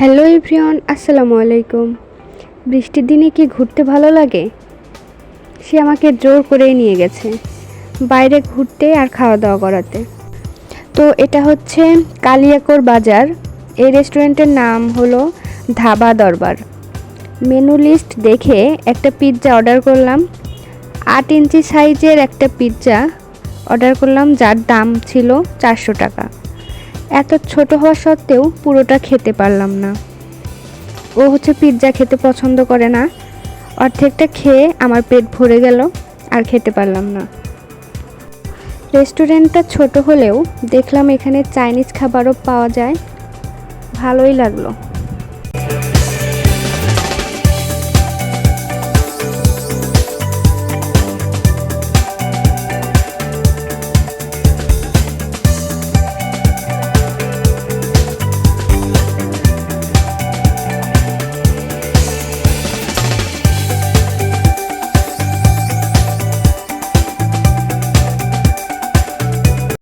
Hello everyone, আসসালামু আলাইকুম। বৃষ্টির দিনে কি ঘুরতে ভালো লাগে? সে আমাকে জোর করেই নিয়ে গেছে, বাইরে ঘুরতে আর খাওয়া দাওয়া করাতে। তো এটা হচ্ছে কালিয়াকোর বাজার। এই রেস্টুরেন্টের নাম হলো ধাবা দরবার। মেনু লিস্ট দেখে একটা পিৎজা অর্ডার করলাম। আট ইঞ্চি সাইজের একটা পিৎজা অর্ডার করলাম যার দাম ছিল চারশো টাকা। এত ছোট হওয়া সত্ত্বেও পুরোটা খেতে পারলাম না। ও হচ্ছে পিৎজা খেতে পছন্দ করে না। অর্ধেকটা খেয়ে আমার পেট ভরে গেল, আর খেতে পারলাম না। রেস্টুরেন্টটা ছোট হলেও দেখলাম এখানে চাইনিজ খাবারও পাওয়া যায়। ভালোই লাগল।